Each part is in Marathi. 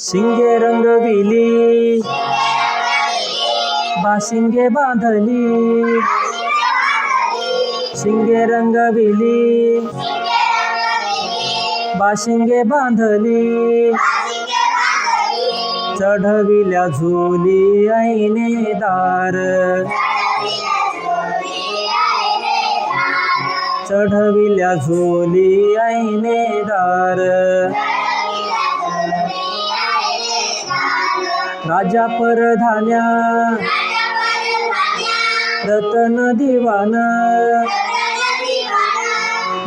शिंगे रंगविली बाशिंगे बांधली. शिंगे रंगविली बाशिंगे बांधली. चढविल्या झोली ऐने दार. चढविल्या झोली ऐने दार. राजा परधान्या रतन दिवान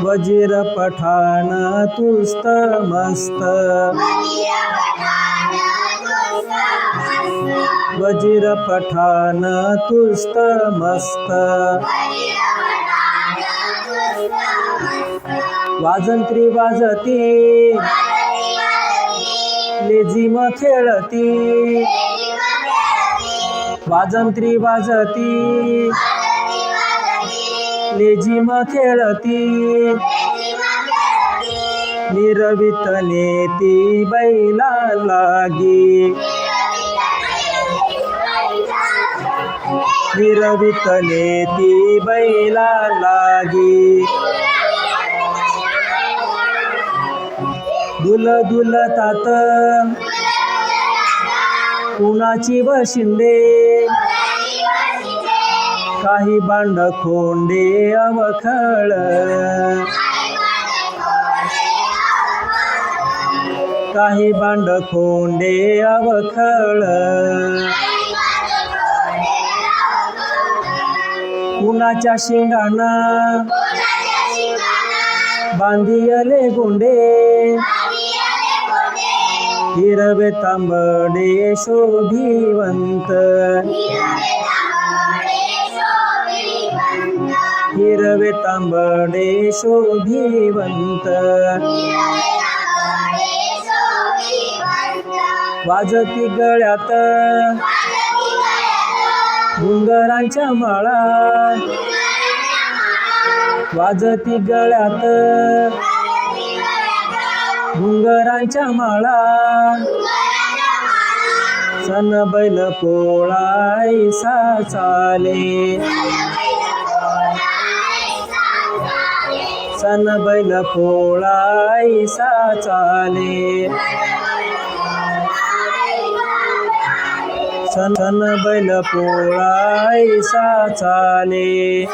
वजीर पठाण तुस्त मस्त वजीर पठाण तुस्त मस्त वाजंत्री वाजती लेझिम खेळती. वाजंत्री वाजती. लेझिम खेळती. निरवित नेती बैला लागी. निरवित नेती बैला लागी. दुल दुल तात कुणाची शिंदे. काही बांड खोंडे अवखळ. काही बांड खोंडे अवखळ. कुणाच्या शिंगाना बांधियले गोंडे. हिरवे तांबडे शोभिवंत हिरवे तांबडे शोभिवंत वाजती गळ्यात. घुंगरांच्या माळा. वाजती गळ्यात. डुंगरांच्या माळा. सन बैल पोळायसा चाले. सन बैल पोळायसा चाले. सन बैल पोळायसा चाले.